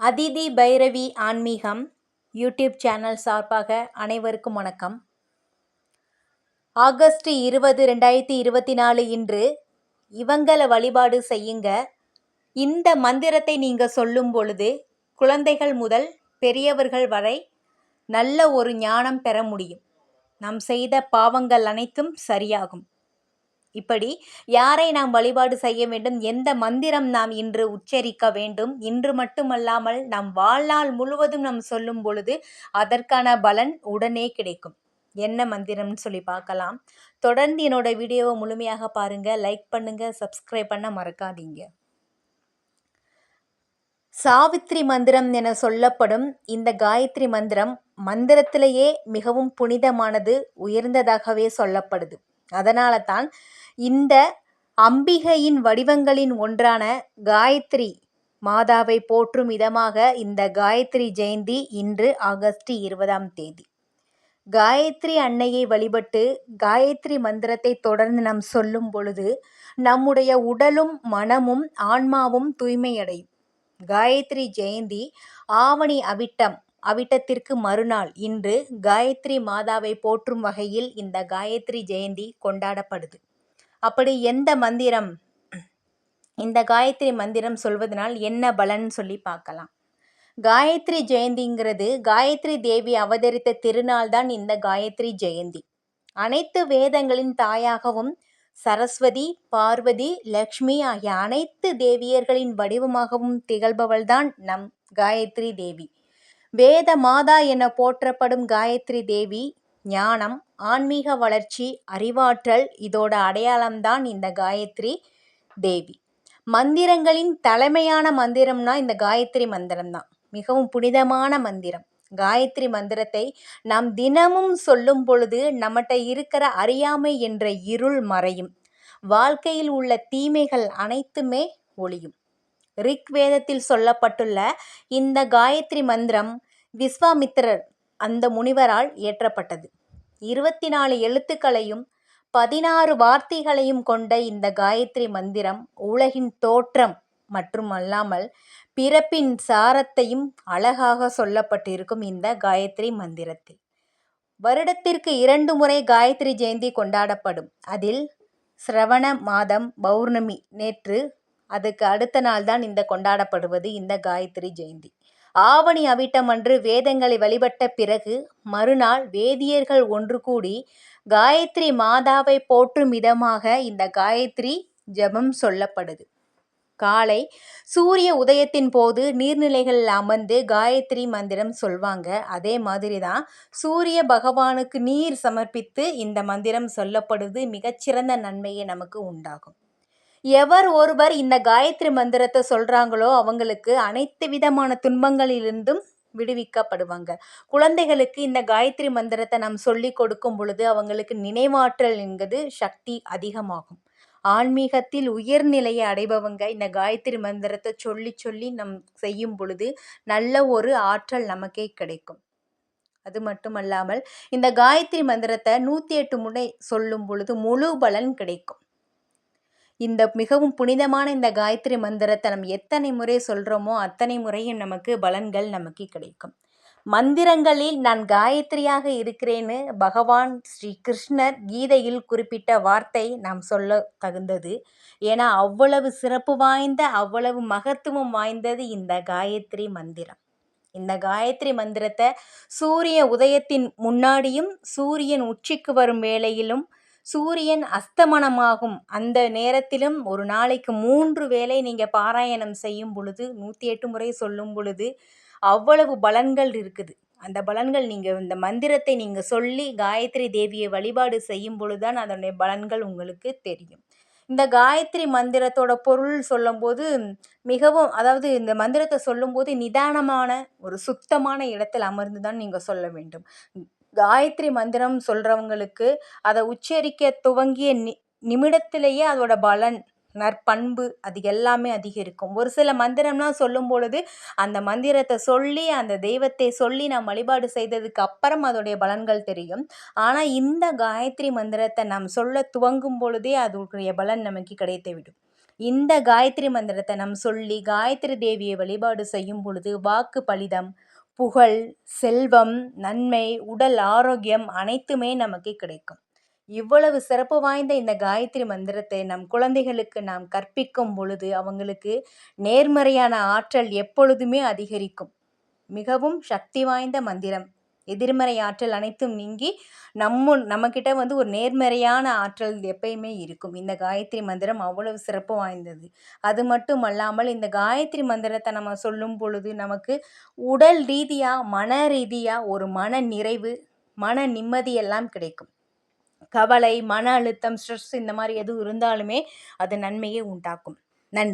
அதிதி பைரவி ஆன்மீகம் YouTube channel சார்பாக அனைவருக்கும் வணக்கம். ஆகஸ்ட் இருபது ரெண்டாயிரத்தி இருபத்தி நாலு இன்று இவங்களை வழிபாடு செய்யுங்க. இந்த மந்திரத்தை நீங்கள் சொல்லும் பொழுது குழந்தைகள் முதல் பெரியவர்கள் வரை நல்ல ஒரு ஞானம் பெற முடியும். நாம் செய்த பாவங்கள் அனைத்தும் சரியாகும். இப்படி யாரை நாம் வழிபாடு செய்ய வேண்டும்? எந்த மந்திரம் நாம் இன்று உச்சரிக்க வேண்டும்? இன்று மட்டுமல்லாமல் நம் வாழ்நாள் முழுவதும் நாம் சொல்லும் பொழுது அதற்கான பலன் உடனே கிடைக்கும். என்ன மந்திரம்னு சொல்லி பார்க்கலாம். தொடர்ந்து என்னோட வீடியோவை முழுமையாக பாருங்க. லைக் பண்ணுங்க. சப்ஸ்கிரைப் பண்ண மறக்காதீங்க. சாவித்ரி மந்திரம் என சொல்லப்படும் இந்த காயத்ரி மந்திரம் மந்திரத்திலேயே மிகவும் புனிதமானது உயர்ந்ததாகவே சொல்லப்படுது. அதனால தான் இந்த அம்பிகையின் வடிவங்களின் ஒன்றான காயத்ரி மாதாவை போற்றும் விதமாக இந்த காயத்ரி ஜெயந்தி இன்று ஆகஸ்ட் இருபதாம் தேதி. காயத்ரி அன்னையை வழிபட்டு காயத்ரி மந்திரத்தை தொடர்ந்து நாம் சொல்லும் பொழுது நம்முடைய உடலும் மனமும் ஆன்மாவும் தூய்மையடையும். காயத்ரி ஜெயந்தி ஆவணி அவிட்டம் அவிட்டத்திற்கு மறுநாள் இன்று காயத்ரி மாதாவை போற்றும் வகையில் இந்த காயத்ரி ஜெயந்தி கொண்டாடப்படுது. அப்படி எந்த மந்திரம் இந்த காயத்ரி மந்திரம் சொல்வதனால் என்ன பலன் சொல்லி பார்க்கலாம். காயத்ரி ஜெயந்திங்கிறது காயத்ரி தேவி அவதரித்த திருநாள் தான் இந்த காயத்ரி ஜெயந்தி. அனைத்து வேதங்களின் தாயாகவும் சரஸ்வதி பார்வதி லக்ஷ்மி ஆகிய அனைத்து தேவியர்களின் வடிவமாகவும் திகழ்பவள்தான் நம் காயத்ரி தேவி. வேத மாதா என போற்றப்படும் காயத்ரி தேவி ஞானம் ஆன்மீக வளர்ச்சி அறிவாற்றல் இதோட அடையாளம்தான் இந்த காயத்ரி தேவி. மந்திரங்களின் தலைமையான மந்திரம்னா இந்த காயத்ரி மந்திரம் தான் மிகவும் புனிதமான மந்திரம். காயத்ரி மந்திரத்தை நாம் தினமும் சொல்லும் பொழுது நம்மகிட்ட இருக்கிற அறியாமை என்ற இருள் மறையும். வாழ்க்கையில் உள்ள தீமைகள் அனைத்துமே ஒளியும் ரிக் வேதத்தில் சொல்லப்பட்டுள்ள இந்த காயத்ரி மந்திரம் விஸ்வாமித்திரர் அந்த முனிவரால் இயற்றப்பட்டது. இருபத்தி நாலு எழுத்துக்களையும் பதினாறு வார்த்தைகளையும் கொண்ட இந்த காயத்ரி மந்திரம் உலகின் தோற்றம் மற்றும் அல்லாமல் பிறப்பின் சாரத்தையும் அழகாக சொல்லப்பட்டிருக்கும் இந்த காயத்ரி மந்திரத்தில். வருடத்திற்கு இரண்டு முறை காயத்ரி ஜெயந்தி கொண்டாடப்படும். அதில் சிரவண மாதம் பௌர்ணமி நேற்று அதுக்கு அடுத்த நாள் தான் இந்த கொண்டாடப்படுவது இந்த காயத்ரி ஜெயந்தி. ஆவணி அவிட்டம் அன்று வேதங்களை வழிபட்ட பிறகு மறுநாள் வேதியர்கள் ஒன்று கூடி காயத்ரி மாதாவை போற்றும் விதமாக இந்த காயத்ரி ஜபம் சொல்லப்படுது. காலை சூரிய உதயத்தின் போது நீர்நிலைகளில் அமர்ந்து காயத்ரி மந்திரம் சொல்வாங்க. அதே மாதிரி தான் சூரிய பகவானுக்கு நீர் சமர்ப்பித்து இந்த மந்திரம் சொல்லப்படுவது மிகச்சிறந்த நன்மையை நமக்கு உண்டாகும். எவர் ஒருவர் இந்த காயத்ரி மந்திரத்தை சொல்கிறாங்களோ அவங்களுக்கு அனைத்து விதமான துன்பங்களிலிருந்தும் விடுவிக்கப்படுவாங்க. குழந்தைகளுக்கு இந்த காயத்ரி மந்திரத்தை நாம் சொல்லி கொடுக்கும் பொழுது அவங்களுக்கு நினைவாற்றல் என்பது சக்தி அதிகமாகும். ஆன்மீகத்தில் உயர்நிலையை அடைபவங்க இந்த காயத்ரி மந்திரத்தை சொல்லி சொல்லி நம் செய்யும் பொழுது நல்ல ஒரு ஆற்றல் நமக்கே கிடைக்கும். அது மட்டுமல்லாமல் இந்த காயத்ரி மந்திரத்தை நூற்றி எட்டு முறை சொல்லும் பொழுது முழு பலன் கிடைக்கும். இந்த மிகவும் புனிதமான இந்த காயத்ரி மந்திரத்தை நம்ம எத்தனை முறை சொல்கிறோமோ அத்தனை முறையும் நமக்கு பலன்கள் நமக்கு கிடைக்கும். மந்திரங்களில் நான் காயத்ரியாக இருக்கிறேன்னு பகவான் ஸ்ரீ கிருஷ்ணர் கீதையில் குறிப்பிட்ட வார்த்தை நாம் சொல்ல தகுந்தது. ஏன்னா அவ்வளவு சிறப்பு வாய்ந்த அவ்வளவு மகத்துவம் வாய்ந்தது இந்த காயத்ரி மந்திரம். இந்த காயத்ரி மந்திரத்தை சூரிய உதயத்தின் முன்னாடியும் சூரியன் உச்சிக்கு வரும் வேளையிலும் சூரியன் அஸ்தமனமாகும். அந்த நேரத்திலும் ஒரு நாளைக்கு மூன்று வேளை நீங்கள் பாராயணம் செய்யும் பொழுது நூற்றி எட்டு முறை சொல்லும் பொழுது அவ்வளவு பலன்கள் இருக்குது. அந்த பலன்கள் நீங்கள் இந்த மந்திரத்தை நீங்கள் சொல்லி காயத்ரி தேவியை வழிபாடு செய்யும் பொழுது தான் அதனுடைய பலன்கள் உங்களுக்கு தெரியும். இந்த காயத்ரி மந்திரத்தோட பொருள் சொல்லும்போது மிகவும் அதாவது இந்த மந்திரத்தை சொல்லும்போது நிதானமான ஒரு சுத்தமான இடத்தில் அமர்ந்து தான் நீங்கள் சொல்ல வேண்டும். காயத்ரி மந்திரம் சொல்கிறவங்களுக்கு அதை உச்சரிக்க துவங்கிய நி நிமிடத்திலேயே அதோட பலன் நற்பண்பு அது எல்லாமே அதிகரிக்கும். ஒரு சில மந்திரம்லாம் சொல்லும் பொழுது அந்த மந்திரத்தை சொல்லி அந்த தெய்வத்தை சொல்லி நாம் வழிபாடு செய்ததுக்கு அப்புறம் அதோடைய பலன்கள் தெரியும். ஆனால் இந்த காயத்ரி மந்திரத்தை நாம் சொல்ல துவங்கும் பொழுதே அதோடைய பலன் நமக்கு கிடைத்து விடும். இந்த காயத்ரி மந்திரத்தை நம் சொல்லி காயத்ரி தேவியை வழிபாடு செய்யும் பொழுது வாக்கு பலிதம் புகழ் செல்வம் நன்மை உடல் ஆரோக்கியம் அனைத்துமே நமக்கு கிடைக்கும். இவ்வளவு சிறப்பு வாய்ந்த இந்த காயத்ரி மந்திரத்தை நம் குழந்தைகளுக்கு நாம் கற்பிக்கும் பொழுது அவங்களுக்கு நேர்மறையான ஆற்றல் எப்பொழுதுமே அதிகரிக்கும். மிகவும் சக்தி வாய்ந்த மந்திரம். எதிர்மறை ஆற்றல் அனைத்தும் நீங்கி நம்ம நம்மக்கிட்ட வந்து ஒரு நேர்மறையான ஆற்றல் எப்பயுமே இருக்கும். இந்த காயத்ரி மந்திரம் அவ்வளவு சிறப்பு வாய்ந்தது. அது மட்டும் அல்லாமல் இந்த காயத்ரி மந்திரத்தை நம்ம சொல்லும் பொழுது நமக்கு உடல் ரீதியாக மன ரீதியாக ஒரு மன நிறைவு மன நிம்மதியெல்லாம் கிடைக்கும். கவலை மன அழுத்தம் ஸ்ட்ரெஸ் இந்த மாதிரி எதுவும் இருந்தாலுமே அது நன்மையை உண்டாக்கும். நன்றி.